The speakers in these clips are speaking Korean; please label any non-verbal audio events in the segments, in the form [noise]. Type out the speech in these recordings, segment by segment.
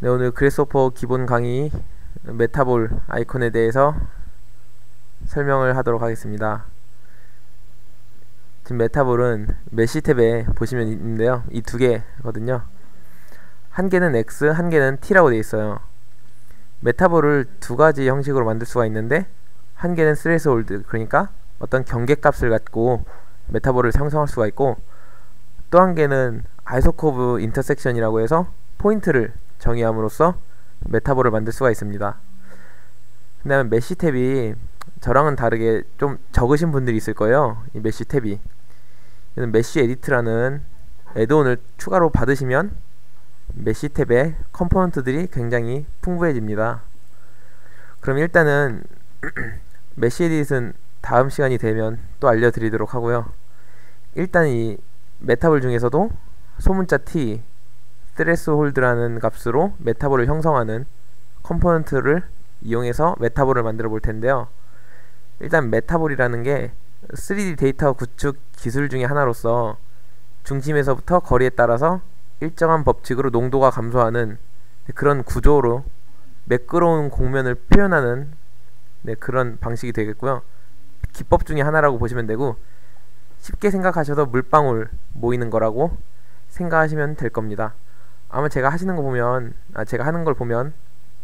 네, 오늘 그래스오퍼 기본 강의 메타볼 아이콘에 대해서 설명을 하도록 하겠습니다. 지금 메타볼은 메시 탭에 보시면 있는데요. 이 두 개거든요. 한 개는 X, 한 개는 T라고 되어 있어요. 메타볼을 두 가지 형식으로 만들 수가 있는데 한 개는 스레스홀드 그러니까 어떤 경계값을 갖고 메타볼을 형성할 수가 있고 또 한 개는 아이소코브 인터섹션이라고 해서 포인트를 정의함으로써 메타볼을 만들 수가 있습니다. 그 다음에 메시 탭이 저랑은 다르게 좀 적으신 분들이 있을 거예요. 이 메시 탭이. 메시 에디트라는 애드온을 추가로 받으시면 메시 탭의 컴포넌트들이 굉장히 풍부해집니다. 그럼 일단은 [clears throat] 메시 에디트는 다음 시간이 되면 또 알려드리도록 하고요. 일단 이 메타볼 중에서도 소문자 t 스트레스 홀드라는 값으로 메타볼을 형성하는 컴포넌트를 이용해서 메타볼을 만들어 볼 텐데요. 일단 메타볼이라는 게 3D 데이터 구축 기술 중의 하나로서 중심에서부터 거리에 따라서 일정한 법칙으로 농도가 감소하는 그런 구조로 매끄러운 공면을 표현하는 네, 그런 방식이 되겠고요. 기법 중의 하나라고 보시면 되고 쉽게 생각하셔서 물방울 모이는 거라고 생각하시면 될 겁니다. 아마 제가 하시는 거 보면 아 제가 하는 걸 보면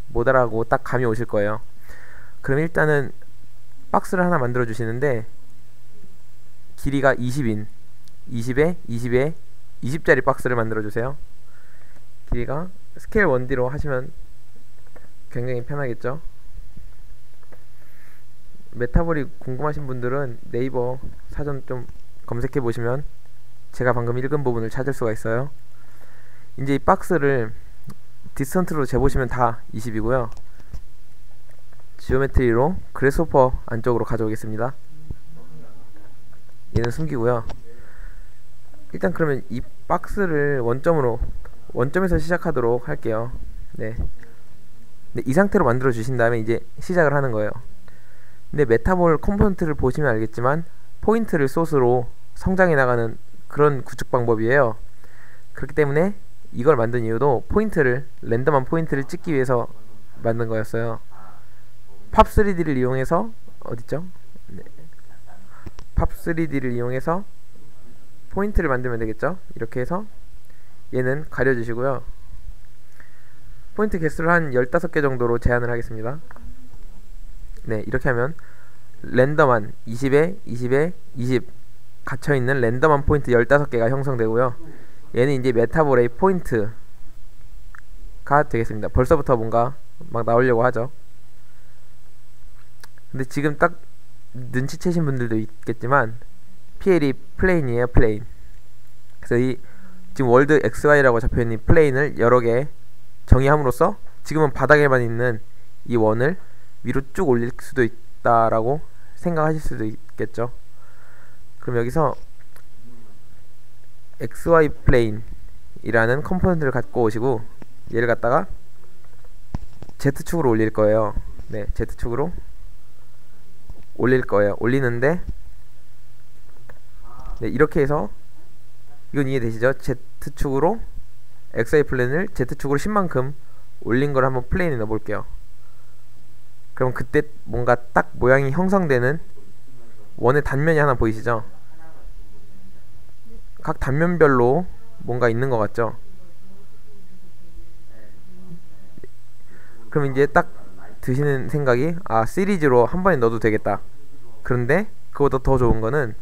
못 알아고 딱 감이 오실 거예요. 그럼 일단은 박스를 하나 만들어 주시는데 길이가 20인 20에 20에 20짜리 박스를 만들어 주세요. 길이가 스케일 1D로 하시면 굉장히 편하겠죠. 메타볼이 궁금하신 분들은 네이버 사전 좀 검색해 보시면 제가 방금 읽은 부분을 찾을 수가 있어요. 이제 이 박스를 디스턴트로 재보시면 다 20이고요. 지오메트리로 그래스호퍼 안쪽으로 가져오겠습니다. 얘는 숨기고요. 일단 그러면 이 박스를 원점으로 원점에서 시작하도록 할게요. 네. 네, 이 상태로 만들어 주신 다음에 이제 시작을 하는 거예요. 근데 메타볼 컴포넌트를 보시면 알겠지만 포인트를 소스로 성장해 나가는 그런 구축 방법이에요. 그렇기 때문에 이걸 만든 이유도 포인트를 랜덤한 포인트를 찍기 위해서 만든 거였어요. 팝3D를 이용해서 어딨죠? 네. 팝3D를 이용해서 포인트를 만들면 되겠죠? 이렇게 해서 얘는 가려주시고요. 포인트 개수를 한 15개 정도로 제한을 하겠습니다. 네, 이렇게 하면 랜덤한 20에 20에 20 갇혀있는 랜덤한 포인트 15개가 형성되고요. 얘는 이제 메타볼의 포인트가 되겠습니다. 벌써부터 뭔가 막 나오려고 하죠. 근데 지금 딱 눈치채신 분들도 있겠지만 PL이 플레인이에요, 플레인. 그래서 이 지금 월드 XY라고 잡혀있는 플레인을 여러 개 정의함으로써 지금은 바닥에만 있는 이 원을 위로 쭉 올릴 수도 있다라고 생각하실 수도 있겠죠. 그럼 여기서 XY 플레인이라는 컴포넌트를 갖고 오시고 얘를 갖다가 Z축으로 올릴 거예요. 네, Z축으로 올릴 거예요. 올리는데 네, 이렇게 해서 이건 이해되시죠? Z축으로 XY 플레인을 Z축으로 10만큼 올린 걸 한번 플레인에 넣어 볼게요. 그럼 그때 뭔가 딱 모양이 형성되는 원의 단면이 하나 보이시죠? 각 단면별로 뭔가 있는 것 같죠? 그럼 이제 딱 드시는 생각이 아 시리즈로 한 번에 넣어도 되겠다. 그런데 그보다 더 좋은 거는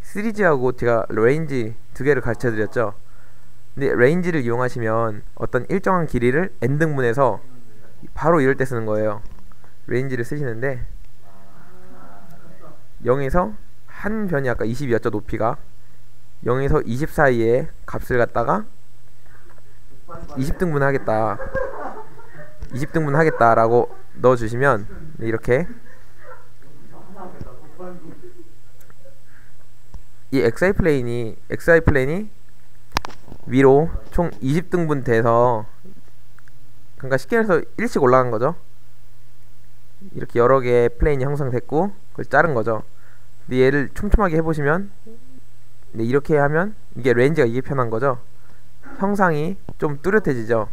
시리즈하고 제가 레인지 두 개를 가르쳐 드렸죠. 근데 레인지를 이용하시면 어떤 일정한 길이를 n등분해서 바로 이럴 때 쓰는 거예요. 레인지를 쓰시는데 0에서 한 변이 아까 20이었죠 높이가 0에서 20 사이에 값을 갖다가 20등분 하겠다. 20등분 하겠다 라고 넣어주시면 이렇게 이 XI 플레인이 XI 플레인이 위로 총 20등분 돼서 그러니까 쉽게 해서 1씩 올라간 거죠. 이렇게 여러 개의 플레인이 형성됐고 그걸 자른 거죠. 근데 얘를 촘촘하게 해보시면 네, 이렇게 하면 이게 렌즈가 이게 편한 거죠? 형상이 좀 뚜렷해지죠?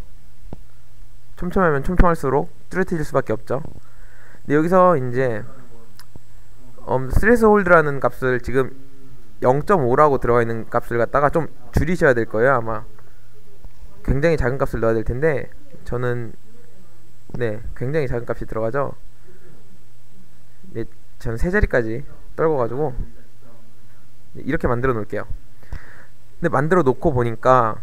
촘촘하면 촘촘할수록 뚜렷해질 수밖에 없죠. 근데 여기서 이제 음, 스트레스 홀드라는 값을 지금 0.5라고 들어가 있는 값을 갖다가 좀 줄이셔야 될 거예요 아마. 굉장히 작은 값을 넣어야 될 텐데 저는 네 굉장히 작은 값이 들어가죠? 네, 저는 세 자리까지 떨궈 가지고 네, 이렇게 만들어 놓을게요. 근데 만들어 놓고 보니까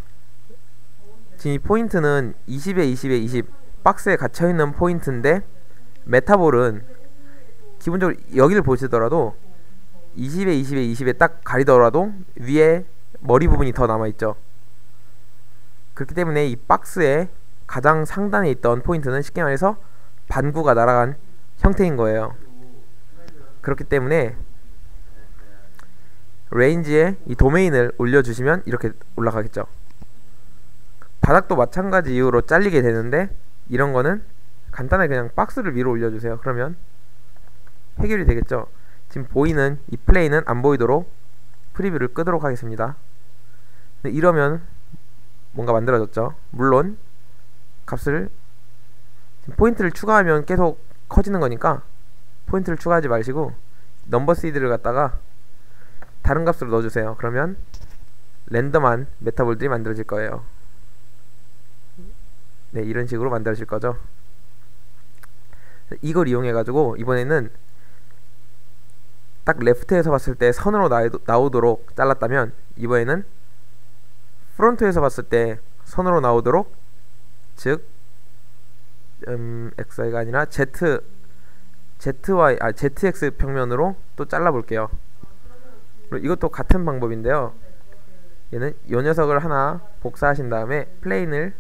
지금 이 포인트는 20에 20에 20 박스에 갇혀 있는 포인트인데 메타볼은 기본적으로 여기를 보시더라도 20에 20에 20에 딱 가리더라도 위에 머리 부분이 더 남아있죠. 그렇기 때문에 이 박스의 가장 상단에 있던 포인트는 쉽게 말해서 반구가 날아간 형태인 거예요. 그렇기 때문에 레인지에 이 도메인을 올려주시면 이렇게 올라가겠죠. 바닥도 마찬가지 이유로 잘리게 되는데 이런 거는 간단하게 그냥 박스를 위로 올려주세요. 그러면 해결이 되겠죠. 지금 보이는 이 플레이는 안 보이도록 프리뷰를 끄도록 하겠습니다. 이러면 뭔가 만들어졌죠. 물론 값을 포인트를 추가하면 계속 커지는 거니까 포인트를 추가하지 마시고 넘버 시드를 갖다가 다른 값으로 넣어주세요. 그러면 랜덤한 메타볼들이 만들어질 거예요. 네 이런 식으로 만들어질 거죠. 이걸 이용해 가지고 이번에는 딱 레프트에서 봤을 때 선으로 나오도록 잘랐다면 이번에는 프론트에서 봤을 때 선으로 나오도록 즉 음, XY가 아니라 Z ZY 아 ZX 평면으로 또 잘라 볼게요. 이것도 같은 방법인데요. 얘는 요 녀석을 하나 복사하신 다음에 플레인을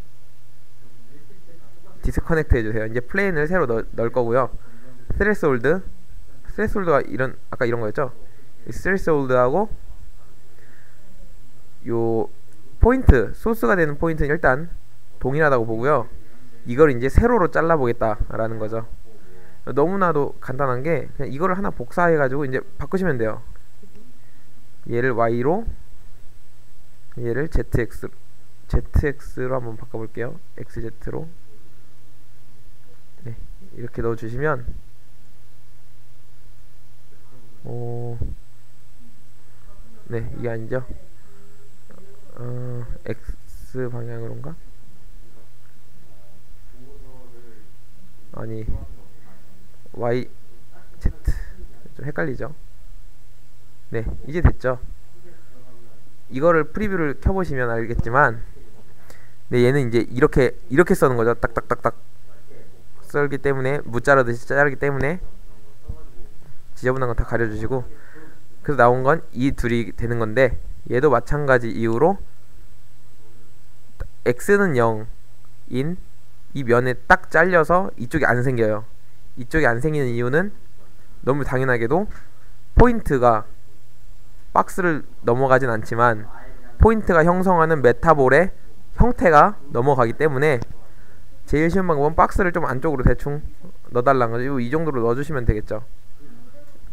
디스커넥트 해주세요. 이제 플레인을 새로 넣, 넣을 거고요. 스레스홀드 스레스홀드가 이런 아까 이런 거였죠? 스레스홀드하고 요 포인트 소스가 되는 포인트는 일단 동일하다고 보고요. 이걸 이제 세로로 잘라보겠다라는 거죠. 너무나도 간단한 게 그냥 이거를 하나 복사해 가지고 이제 바꾸시면 돼요. 얘를 y로 얘를 zx zx로 한번 바꿔볼게요. xz로 네, 이렇게 넣어주시면 오, 네 이게 아니죠. 어, X 방향으로인가? 아니 Y Z 좀 헷갈리죠? 네 이제 됐죠. 이거를 프리뷰를 켜보시면 알겠지만 네 얘는 이제 이렇게 이렇게 써는 거죠. 딱딱딱딱. 썰기 때문에 무자르듯이 자르기 때문에 지저분한 건 다 가려주시고 그래서 나온 건 이 둘이 되는 건데 얘도 마찬가지 이유로 x는 0인 이 면에 딱 잘려서 이쪽이 안 생겨요. 이쪽이 안 생기는 이유는 너무 당연하게도 포인트가 박스를 넘어가진 않지만 포인트가 형성하는 메타볼의 형태가 넘어가기 때문에 제일 쉬운 방법은 박스를 좀 안쪽으로 대충 넣어달라는 거죠. 이 정도로 넣어주시면 되겠죠.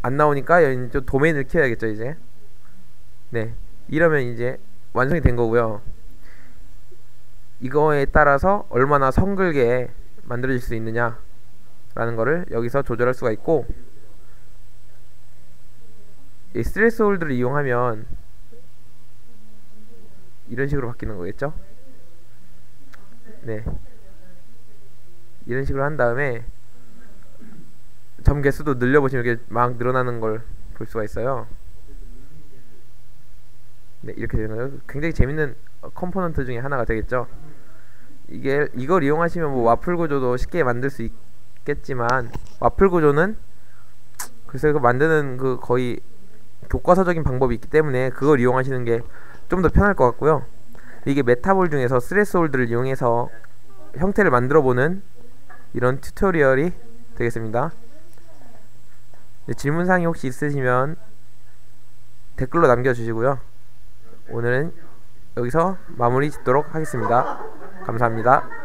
안 나오니까 여기 도메인을 키워야겠죠 이제. 네. 이러면 이제 완성이 된 거고요. 이거에 따라서 얼마나 성글게 만들어질 수 있느냐 라는 거를 여기서 조절할 수가 있고 이 스트레스 홀드를 이용하면 이런 식으로 바뀌는 거겠죠? 네. 이런 식으로 한 다음에 점 개수도 늘려보시면 이렇게 막 늘어나는 걸 볼 수가 있어요. 네 이렇게 되는 거예요. 굉장히 재밌는 컴포넌트 중에 하나가 되겠죠? 이게 이걸 이용하시면 뭐 와플 구조도 쉽게 만들 수 있겠지만 와플 구조는 글쎄 그 만드는 그 거의 교과서적인 방법이 있기 때문에 그걸 이용하시는 게 좀 더 편할 것 같고요 이게 메타볼 중에서 스레스 홀드를 이용해서 형태를 만들어 보는 이런 튜토리얼이 되겠습니다 네, 질문사항이 혹시 있으시면 댓글로 남겨주시고요 오늘은 여기서 마무리 짓도록 하겠습니다. 감사합니다.